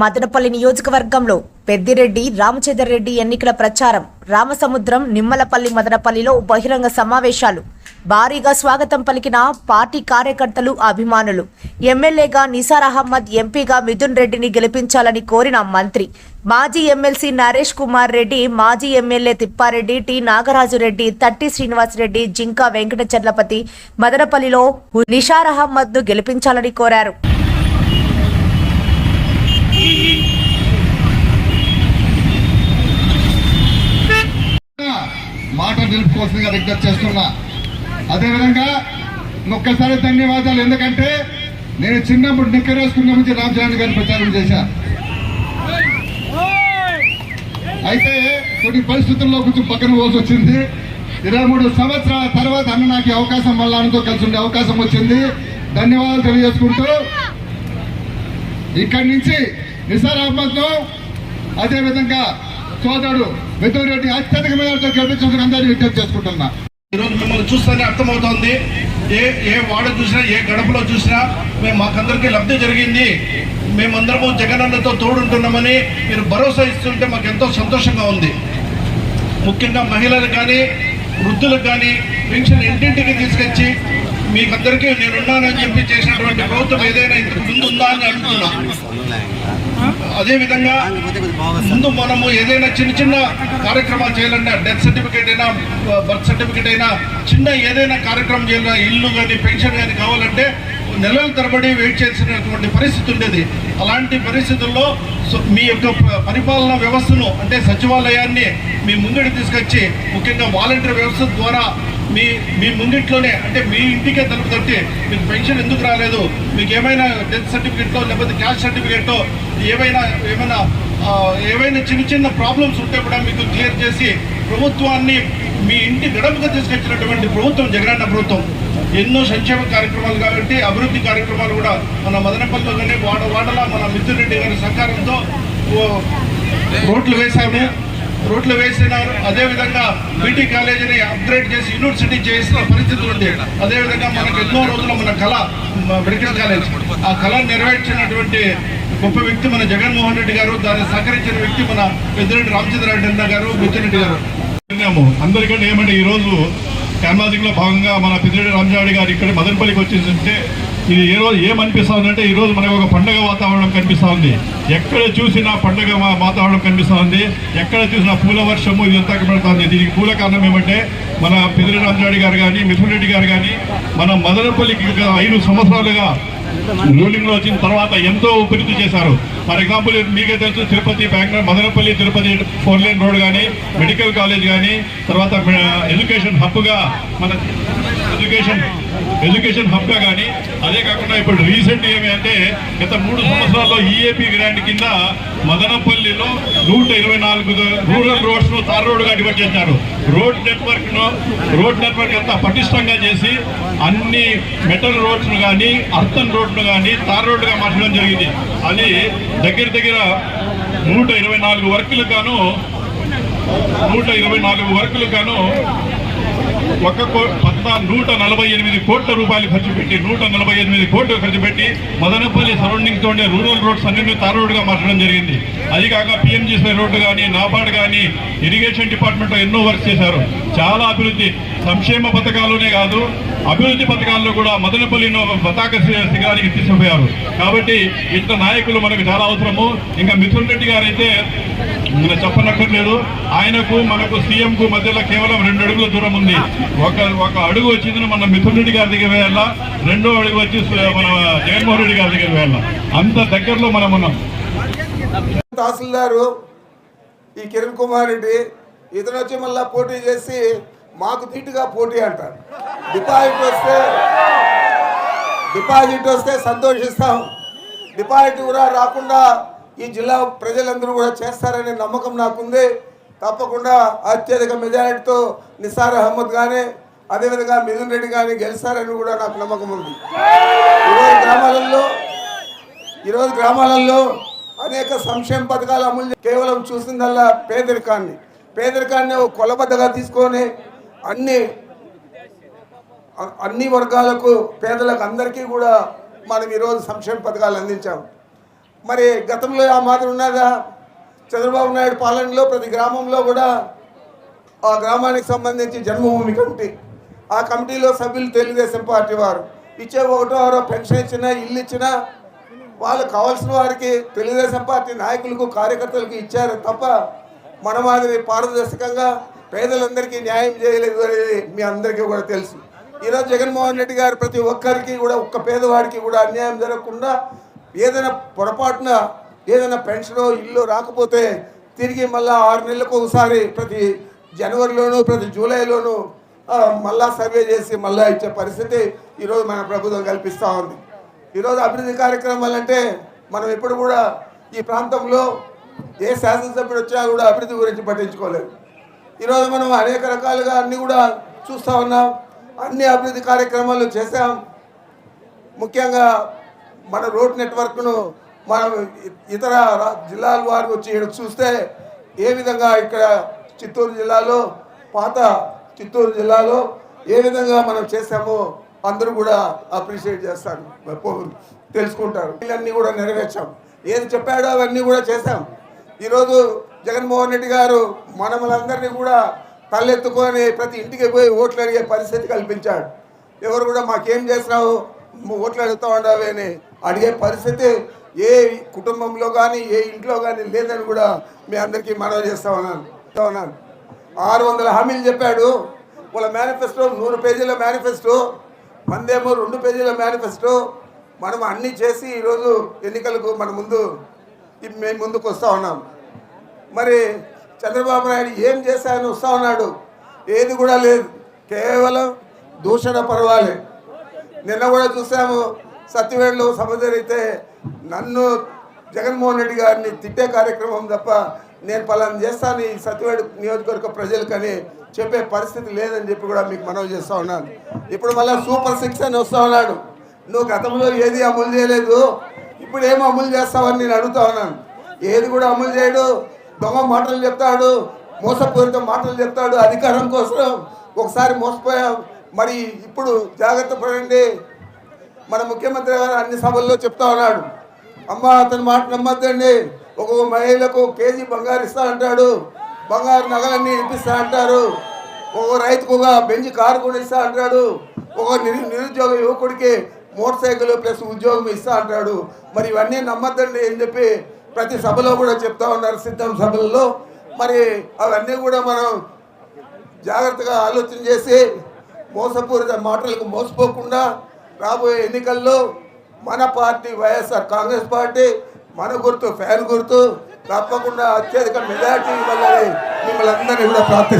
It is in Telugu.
మదనపల్లి నియోజకవర్గంలో పెద్దిరెడ్డి రామచంద్రరెడ్డి ఎన్నికల ప్రచారం రామసముద్రం నిమ్మలపల్లి మదనపల్లిలో బహిరంగ సమావేశాలు. భారీగా స్వాగతం పలికిన పార్టీ కార్యకర్తలు అభిమానులు. ఎమ్మెల్యేగా నిసార్ అహ్మద్ ఎంపీగా మిథున్ రెడ్డిని గెలిపించాలని కోరిన మంత్రి. మాజీ ఎమ్మెల్సీ నరేష్ కుమార్ రెడ్డి మాజీ ఎమ్మెల్యే తిప్పారెడ్డి టి నాగరాజు రెడ్డి తట్టి శ్రీనివాసరెడ్డి జింకా వెంకట చర్లపతి మదనపల్లిలో నిషార్ అహ్మద్ను గెలిపించాలని కోరారు మాట నిలుపుకోవాల్సిందిగా రిక్వెస్ట్ చేస్తున్నా. అదేవిధంగా ఒక్కసారి ధన్యవాదాలు. ఎందుకంటే నేను చిన్నప్పుడు నిక్కరేసుకున్న నుంచి రామచరణ్ గారిని ప్రచారం చేశా. అయితే కొన్ని పరిస్థితుల్లో కొంచెం పక్కన పోసి వచ్చింది. ఇరవై మూడు సంవత్సరాల తర్వాత అన్న నాకు అవకాశం మళ్ళా కలిసి ఉండే అవకాశం వచ్చింది. ధన్యవాదాలు తెలియజేసుకుంటూ ఇక్కడి నుంచి నిసార్ అదేవిధంగా సోదరుడు మిథున్ రెడ్డి అత్యధిక మేరతో గెలిపించుకుని అందరినీ విజ్ఞప్తి చేసుకుంటున్నా. ఈరోజు మిమ్మల్ని చూస్తేనే అర్థమవుతోంది. ఏ ఏ వాడ చూసినా ఏ గడపలో చూసినా మేము మాకందరికీ లబ్ధి జరిగింది. మేమందరము జగనన్నతో తోడుంటున్నామని మీరు భరోసా ఇస్తుంటే మాకు ఎంతో సంతోషంగా ఉంది. ముఖ్యంగా మహిళలకు కానీ వృద్ధులకు కానీ పెన్షన్ ఇంటింటికి తీసుకొచ్చి మీకందరికీ నేనున్నానని చెప్పి చేసినటువంటి ప్రభుత్వం ఏదైనా ఇంతకు ముందు ఉందా అని అడుగుతున్నా. అదేవిధంగా ముందు మనము ఏదైనా చిన్న చిన్న కార్యక్రమాలు చేయాలన్నా డెత్ సర్టిఫికేట్ అయినా బర్త్ సర్టిఫికేట్ అయినా చిన్న ఏదైనా కార్యక్రమం చేయాలన్నా ఇల్లు కానీ పెన్షన్ కానీ కావాలంటే నెలల తరబడి వెయిట్ చేసినటువంటి పరిస్థితి ఉండేది. అలాంటి పరిస్థితుల్లో మీ యొక్క పరిపాలనా వ్యవస్థను అంటే సచివాలయాన్ని మీ ముంగడి తీసుకొచ్చి ముఖ్యంగా వాలంటీర్ వ్యవస్థ ద్వారా మీ మీ ముంగిట్లోనే అంటే మీ ఇంటికే తలుపు తట్టి మీకు పెన్షన్ ఎందుకు రాలేదు? మీకు ఏమైనా డెత్ సర్టిఫికేట్లో లేకపోతే క్యాస్ట్ సర్టిఫికేటో ఏమైనా ఏమైనా ఏవైనా చిన్న చిన్న ప్రాబ్లమ్స్ ఉంటే కూడా మీకు క్లియర్ చేసి ప్రభుత్వాన్ని మీ ఇంటి గడపగా తీసుకొచ్చినటువంటి ప్రభుత్వం జగనన్న ప్రభుత్వం. ఎన్నో సంక్షేమ కార్యక్రమాలు కాబట్టి అభివృద్ధి కార్యక్రమాలు కూడా మన మదనపల్లిలో కానీ వాడ వాడలా మన మిథున్ రెడ్డి గారి సహకారంతో రోడ్లు వేశాము. రోడ్లు వేసినారు అదేవిధంగా బీటీ కాలేజీని అప్గ్రేడ్ చేసి యూనివర్సిటీ చేసిన పరిస్థితి ఉంది. అదేవిధంగా మనకు ఎన్నో రోజుల మన కళ మెడికల్ కాలేజ్. ఆ కళ నెరవేర్చినటువంటి గొప్ప వ్యక్తి మన జగన్మోహన్ రెడ్డి గారు దాన్ని సహకరించిన వ్యక్తి మన పెద్దిరెడ్డి రామచంద్రారెడ్డి అన్న గారు మిథున్ గారు. అందరికంటే ఏమంటే ఈ రోజు క్యాన్వాసింగ్లో భాగంగా మన పెద్దిరెడ్డి రామజాడి గారు ఇక్కడ మదనపల్లికి వచ్చిందంటే ఇది ఏ రోజు ఏమనిపిస్తా ఉందంటే ఈరోజు మనకు ఒక పండగ వాతావరణం కనిపిస్తూ ఉంది. ఎక్కడ చూసినా పండగ వాతావరణం కనిపిస్తూ ఉంది. ఎక్కడ చూసినా పూల వర్షము ఇదంతా కనబడుతుంది. దీనికి పూల కారణం ఏమంటే మన పెదిరి రామజాడి గారు కానీ మిథున్ రెడ్డి గారు కానీ మన మదనపల్లికి గత ఐదు సంవత్సరాలుగా రూలింగ్లో వచ్చిన తర్వాత ఎంతో ఉపరితి చేశారు. ఫర్ ఎగ్జాంపుల్ మీకే తెలుసు Tirupati Bengaluru Madanapalle Tirupati four lane road కానీ మెడికల్ కాలేజ్ కానీ తర్వాత ఎడ్యుకేషన్ హబ్గా మన ఎడ్యుకేషన్ ఎడ్యుకేషన్ హబ్గా కానీ అదే కాకుండా ఇప్పుడు రీసెంట్ ఏమి అంటే గత మూడు సంవత్సరాల్లో ఈఏపీ గ్రాంట్ కింద మదనపల్లిలో నూట ఇరవై నాలుగు రూరల్ రోడ్స్ను తార్ రోడ్గా డివైడ్ చేశారు. రోడ్ నెట్వర్క్ను రోడ్ నెట్వర్క్ అంతా పటిష్టంగా చేసి అన్ని మెటల్ రోడ్స్ను కానీ అర్థన్ రోడ్ను కానీ తార్ రోడ్డుగా మార్చడం జరిగింది. అది దగ్గర దగ్గర నూట ఇరవై నాలుగు వర్కులు గాను నూట ఇరవై నాలుగు వర్కులు గాను ఒక మొత్తం నూట నలభై ఎనిమిది కోట్ల రూపాయలు ఖర్చు పెట్టి నూట నలభై ఎనిమిది కోట్లు ఖర్చు పెట్టి మదనపల్లి సరౌండింగ్తో ఉండే రూరల్ రోడ్స్ అన్ని తార్ రోడ్డుగా మార్చడం జరిగింది. అది కాక పిఎంజీసీ రోడ్డు కానీ నాబార్డ్ కానీ ఇరిగేషన్ డిపార్ట్మెంట్లో ఎన్నో వర్క్ చేశారు. చాలా అభివృద్ధి సంక్షేమ పథకాల్లోనే కాదు అభివృద్ధి పథకాల్లో కూడా మదనపల్లిను పతాక శిఖరానికి తీసుకుపోయారు కాబట్టి ఇంత నాయకులు మనకు చాలా అవసరము. ఇంకా మిథున్ రెడ్డి గారు అయితే చెప్పనక్కర్లేదు. ఆయనకు మనకు సీఎంకు మధ్యలో కేవలం రెండు అడుగుల దూరం ఉంది. ఒక ఒక అడుగు వచ్చింది మన మిథున్ రెడ్డి గారి దగ్గర వెళ్ళా రెండో అడుగు వచ్చి మన జగన్మోహన్ రెడ్డి గారి దగ్గర వెళ్ళా అంత దగ్గరలో మనం ఉన్నాం. తహసీల్దారు ఈ కిరణ్ కుమార్ రెడ్డి ఇతను వచ్చి మళ్ళా పోటీ చేసి మాకు తీటుగా పోటీ అంటారు. డిపాజిట్ వస్తే డిపాజిట్ వస్తే సంతోషిస్తాం. డిపాజిట్ కూడా రాకుండా ఈ జిల్లా ప్రజలందరూ కూడా చేస్తారనే నమ్మకం నాకుంది. తప్పకుండా అత్యధిక మెజారిటీతో నిసార్ అహ్మద్ కానీ అదేవిధంగా మిథున్ రెడ్డి కానీ గెలుస్తారని కూడా నాకు నమ్మకం ఉంది. ఈరోజు గ్రామాలలో ఈరోజు గ్రామాలలో అనేక సంక్షేమ పథకాలు అమలు కేవలం చూసిందల్లా పేదరికాన్ని. పేదరికాన్ని కొలబద్దగా తీసుకొని అన్ని అన్ని వర్గాలకు పేదలకు అందరికీ కూడా మనం ఈరోజు సంక్షేమ పథకాలు అందించాం. మరి గతంలో ఆ మాదిరి ఉన్నదా? చంద్రబాబు నాయుడు పాలనలో ప్రతి గ్రామంలో కూడా ఆ గ్రామానికి సంబంధించి జన్మభూమి కమిటీ ఆ కమిటీలో సభ్యులు తెలుగుదేశం పార్టీ వారు. ఇచ్చే ఒకటో ఆరో పెన్షన్ ఇచ్చినా ఇల్లు ఇచ్చినా వాళ్ళు కావాల్సిన వారికి తెలుగుదేశం పార్టీ నాయకులకు కార్యకర్తలకు ఇచ్చారు తప్ప మన మాదిరి పారదర్శకంగా పేదలందరికీ న్యాయం చేయలేదు అనేది మీ అందరికీ కూడా తెలుసు. ఈరోజు జగన్మోహన్ రెడ్డి గారు ప్రతి ఒక్కరికి కూడా ఒక్క పేదవాడికి కూడా అన్యాయం జరగకుండా ఏదైనా పొరపాటున ఏదైనా పెన్షనో ఇల్లు రాకపోతే తిరిగి మళ్ళీ ఆరు నెలలకు ఒకసారి ప్రతి జనవరిలోను ప్రతి జూలైలోనూ మళ్ళా సర్వే చేసి మళ్ళా ఇచ్చే పరిస్థితి ఈరోజు మన ప్రభుత్వం కల్పిస్తూ ఉంది. ఈరోజు అభివృద్ధి కార్యక్రమాలు అంటే మనం ఎప్పుడు కూడా ఈ ప్రాంతంలో ఏ శాసనసభ్యుడు వచ్చినా కూడా అభివృద్ధి గురించి పట్టించుకోలేదు. ఈరోజు మనం అనేక రకాలుగా అన్నీ కూడా చూస్తూ ఉన్నాం. అన్ని అభివృద్ధి కార్యక్రమాలు చేశాం. ముఖ్యంగా మన రోడ్ నెట్వర్క్ను మనం ఇతర జిల్లాల వారికి వచ్చి చూస్తే ఏ విధంగా ఇక్కడ చిత్తూరు జిల్లాలో పాత చిత్తూరు జిల్లాలో ఏ విధంగా మనం చేశామో అందరూ కూడా అప్రిషియేట్ చేస్తారు. తెలుసుకుంటారు. ఇవన్నీ కూడా నెరవేర్చాం. ఏది చెప్పాడో అవన్నీ కూడా చేశాం. ఈరోజు జగన్మోహన్ రెడ్డి గారు మనములందరినీ కూడా తలెత్తుకొని ప్రతి ఇంటికి పోయి ఓట్లు అడిగే పరిస్థితి కల్పించాడు. ఎవరు కూడా మాకేం చేసినావు? ఓట్లు అడుగుతా ఉండవు అని అడిగే పరిస్థితి ఏ కుటుంబంలో కానీ ఏ ఇంట్లో కానీ లేదని కూడా మీ అందరికీ మనవి చేస్తా ఉన్నాను ఉన్నాను. ఆరు వందల హామీలు చెప్పాడు. వాళ్ళ మేనిఫెస్టో నూరు పేజీల మేనిఫెస్టో మందేమో రెండు పేజీల మేనిఫెస్టో. మనం అన్నీ చేసి ఈరోజు ఎన్నికలకు మన ముందు మేము ముందుకు వస్తూ ఉన్నాం. మరి చంద్రబాబు నాయుడు ఏం చేశాయని వస్తూ ఉన్నాడు. ఏది కూడా లేదు. కేవలం దూషణ పర్వాలే. నిన్న కూడా చూసాము సత్యవేడులో సభ జరిగితే నన్ను జగన్మోహన్ రెడ్డి గారిని తిట్టే కార్యక్రమం తప్ప నేను పలానా చేస్తాను ఈ సత్యవేడు నియోజకవర్గ ప్రజలకని చెప్పే పరిస్థితి లేదని చెప్పి కూడా మీకు మనవి చేస్తూ ఉన్నాను. ఇప్పుడు మళ్ళీ సూపర్ సిక్స్ అని వస్తూ ఉన్నాడు. నువ్వు గతంలో ఏది అమలు చేయలేదు ఇప్పుడు ఏం అమలు చేస్తావని నేను అడుగుతా ఉన్నాను. ఏది కూడా అమలు చేయడు దొంగ మాటలు చెప్తాడు మోసపూరిత మాటలు చెప్తాడు అధికారం కోసం ఒకసారి మోసపోయాం. మరి ఇప్పుడు జాగ్రత్త పడండి. మన ముఖ్యమంత్రి గారు అన్ని సభల్లో చెప్తా ఉన్నాడు. అమ్మ అతని మాట నమ్మద్దండి. ఒక్కొక్క మహిళకు కేజీ బంగారు ఇస్తా అంటాడు. బంగారు నగలన్నీ ఇప్పిస్తా అంటారు. ఒక్కొక్క రైతుకు ఒక బెంచ్ కారు కూడా ఇస్తా అంటాడు. ఒక నిరు నిరుద్యోగ యువకుడికి మోటార్ సైకిల్ ప్లస్ ఉద్యోగం ఇస్తా అంటాడు. మరి ఇవన్నీ నమ్మద్దండి అని చెప్పి ప్రతి సభలో కూడా చెప్తా ఉన్నారు సిద్ధం సభలలో. మరి అవన్నీ కూడా మనం జాగ్రత్తగా ఆలోచన చేసి మోసపూరిత మాటలకు మోసపోకుండా రాబోయే ఎన్నికల్లో మన పార్టీ వైఎస్ఆర్ కాంగ్రెస్ పార్టీ మన గుర్తు ఫ్యాన్ గుర్తు తప్పకుండా అత్యధిక మెజార్టీ ఇవ్వాలని మిమ్మల్ని అందరినీ కూడా ప్రార్థిస్తాను